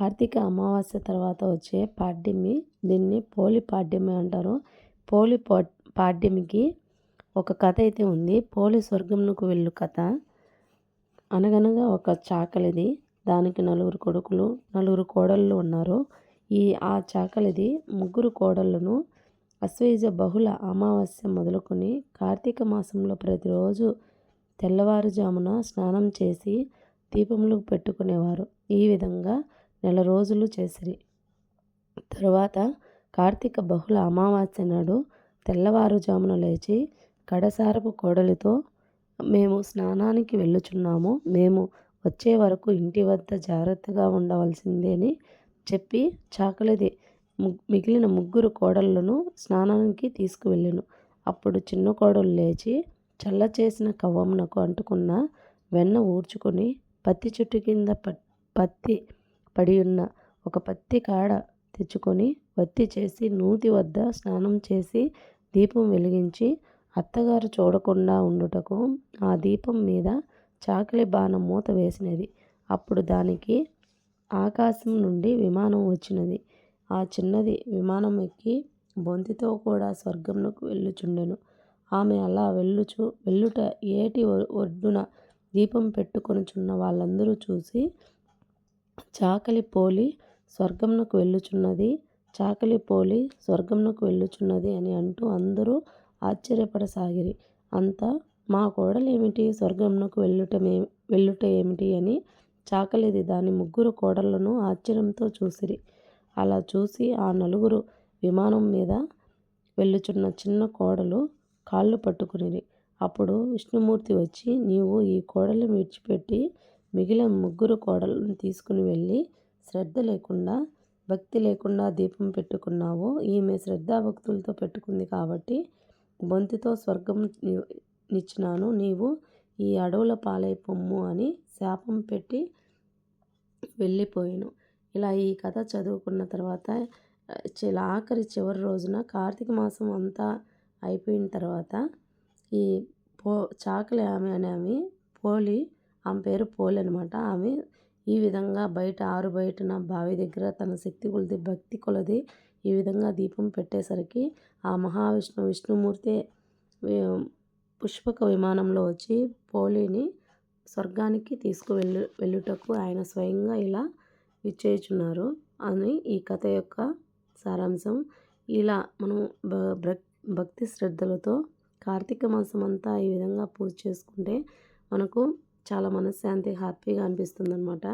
కార్తీక అమావాస్య తర్వాత వచ్చే పాడ్యమి. దీన్ని పోలి పాడ్యమి అంటారు. పోలి పాడ్యమికి ఒక కథ అయితే ఉంది. పోలి స్వర్గంకు వెళ్ళు కథ. అనగనగా ఒక చాకలిది. దానికి నలుగురు కొడుకులు నలుగురు కోడళ్ళు ఉన్నారు. ఈ ఆ చాకలిది ముగ్గురు కోడళ్ళను అశ్వేజ బహుళ అమావాస్య మొదలుకొని కార్తీక మాసంలో ప్రతిరోజు తెల్లవారుజామున స్నానం చేసి దీపములు పెట్టుకునేవారు. ఈ విధంగా నెల రోజులు చేసిరి. తరువాత కార్తీక బహుళ అమావాస్య నాడు తెల్లవారుజామున లేచి కడసారపు కోడలితో మేము స్నానానికి వెళ్ళుచున్నాము. మేము వచ్చే వరకు ఇంటి వద్ద జాగ్రత్తగా ఉండవలసిందే అని చెప్పి చాకలిది మిగిలిన ముగ్గురు కోడళ్ళను స్నానానికి తీసుకువెళ్ళాను. అప్పుడు చిన్న కోడలు లేచి చల్ల చేసిన కవ్వమునకు అంటుకున్న వెన్న ఊడ్చుకొని పత్తి చెట్టు కింద పత్తి పడి ఉన్న ఒక పత్తి కాడ తెచ్చుకొని వత్తి చేసి నూతి వద్ద స్నానం చేసి దీపం వెలిగించి అత్తగారు చూడకుండా ఉండుటకు ఆ దీపం మీద చాకలి బాణం మూత వేసినది. అప్పుడు దానికి ఆకాశం నుండి విమానం వచ్చినది. ఆ చిన్నది విమానం ఎక్కి బొంతితో కూడా స్వర్గంలోకి వెళ్ళుచుండెను. ఆమె అలా వెళ్ళుచు వెళ్ళుట ఏటి ఒడ్డున దీపం పెట్టుకొనుచున్న వాళ్ళందరూ చూసి చాకలి పోలి స్వర్గంనకు వెళ్ళుచున్నది చాకలి పోలి స్వర్గంనకు వెళ్ళుచున్నది అని అంటూ అందరూ ఆశ్చర్యపడసాగిరి. అంతా మా కోడలేమిటి? స్వర్గంనకు వెళ్ళుటమే వెళ్ళుట ఏమిటి? అని చాకలిది దాని ముగ్గురు కోడళ్ళను ఆశ్చర్యంతో చూసిరి. అలా చూసి ఆ నలుగురు విమానం మీద వెళ్ళుచున్న చిన్న కోడలు కాళ్ళు పట్టుకునిరి. అప్పుడు విష్ణుమూర్తి వచ్చి నీవు ఈ కోడలు విడిచిపెట్టి మిగిలిన ముగ్గురు కోడలను తీసుకుని వెళ్ళి శ్రద్ధ లేకుండా భక్తి లేకుండా దీపం పెట్టుకున్నావు. ఈమె శ్రద్ధాభక్తులతో పెట్టుకుంది కాబట్టి బొంతితో స్వర్గం నిచ్చినాను. నీవు ఈ అడవుల పాలైపోమ్ము అని శాపం పెట్టి వెళ్ళిపోయాను. ఇలా ఈ కథ చదువుకున్న తర్వాత చిల ఆఖరి చివరి రోజున కార్తీక మాసం అంతా అయిపోయిన తర్వాత ఈ పో చాకలి ఆమె అనే ఆమె పోలి ఆమె పేరు పోలి అనమాట ఆమె ఈ విధంగా బయట ఆరు బయటన బావి దగ్గర తన శక్తి కొలది భక్తి కొలది ఈ విధంగా దీపం పెట్టేసరికి ఆ మహావిష్ణు విష్ణుమూర్తి పుష్పక విమానంలో వచ్చి పోలిని స్వర్గానికి తీసుకువెళ్ళు వెళ్ళుటకు ఆయన స్వయంగా ఇలా విచ్చేచున్నారు అని ఈ కథ యొక్క సారాంశం. ఇలా మనం భక్తి శ్రద్ధలతో కార్తీక మాసం అంతా ఈ విధంగా పూజ చేసుకుంటే మనకు చాలా మనశ్శాంతి హ్యాపీగా అనిపిస్తుంది అనమాట